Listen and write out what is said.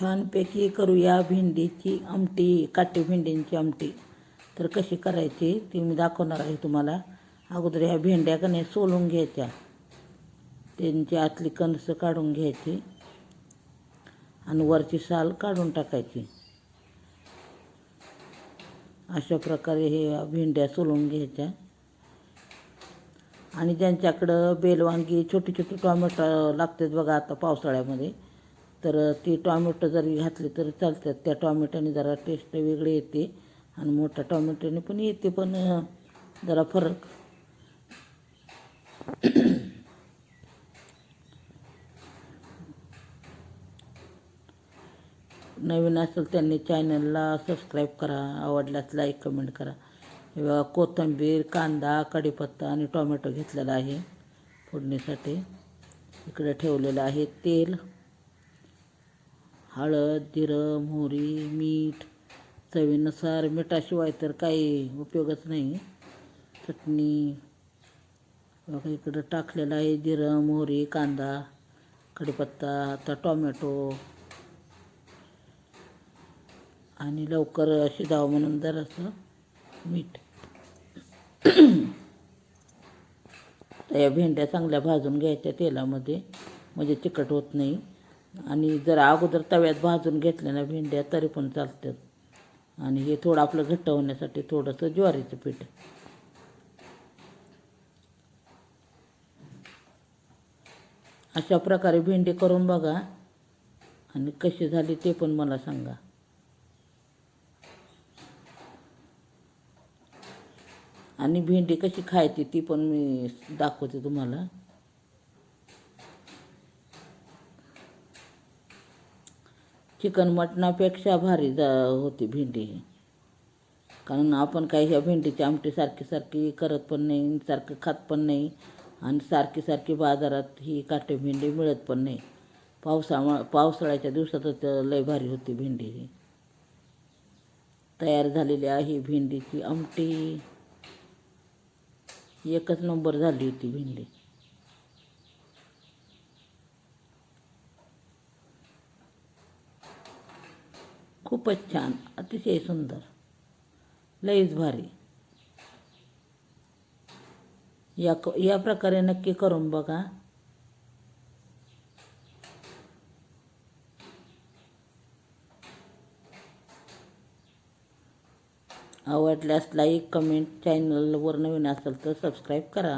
छानपैकी करूया भेंडीची आमटी काटे भेंडींची आमटी. तर कशी करायची ती मी दाखवणार आहे तुम्हाला. अगोदर ह्या भेंड्या का नाही सोलून घ्यायच्या. त्यांची आतली कणसं काढून घ्यायची. आणि वरची साल काढून टाकायची. अशा प्रकारे हे भेंड्या सोलून घ्यायच्या. आणि ज्यांच्याकडं बेलवांगी छोटी छोटी टॉमॅटो लागतात बघा आता पावसाळ्यामध्ये तर ती टॉमॅटो जरी घातली तरी चालतात. त्या टॉमॅटोने जरा टेस्ट वेगळी येते आणि मोठ्या टॉमॅटोने पण येते पण जरा फरक. नवीन असेल त्यांनी चॅनलला सबस्क्राईब करा आवडल्यास लाईक कमेंट करा. हे बघा कोथिंबीर कांदा कढीपत्ता आणि टोमॅटो घेतलेला आहे फोडणीसाठी. इकडे ठेवलेलं आहे तेल. हळद जिरं मोहरी मीठ चवीनुसार मिठाशिवाय तर काही उपयोगच नाही. चटणी बघा इकडं टाकलेलं आहे जिरं मोहरी कांदा कढीपत्ता आता टोमॅटो. आणि लवकर शिजावं म्हणून जरासं मीठ. तर या भेंड्या चांगल्या भाजून घ्यायच्या तेलामध्ये म्हणजे चिकट होत नाही. आणि जर अगोदर तव्यात भाजून घेतल्या ना भेंड्या तरी पण चालतात आणि हे थोडं आपलं घट्ट होण्यासाठी थोडंसं ज्वारीचं पीठ. अशा प्रकारे भेंडी करून बघा. आणि कशी झाली ते पण मला सांगा. आणि भेंडी कशी खायची ती पण मी दाखवते तुम्हाला. चिकन मटणापेक्षा भारी जा होती भेंडी. ही कारण आपण काही ह्या भेंडीची आमटी सारखी सारखी करत पण नाही सारखं खात पण नाही आणि सारखी सारखी बाजारात ही काटे भेंडी मिळत पण नाही. पावसामुळं पावसाळ्याच्या दिवसातच लय भारी होती भेंडी ही. तयार झालेली आहे भेंडीची आमटी. एकच नंबर झाली होती भेंडी. खूपच छान अतिशय सुंदर लईच भारी. या क या प्रकारे नक्की करून बघा. आवडल्यास लाईक कमेंट चॅनलवर नवीन असेल तर सबस्क्राईब करा.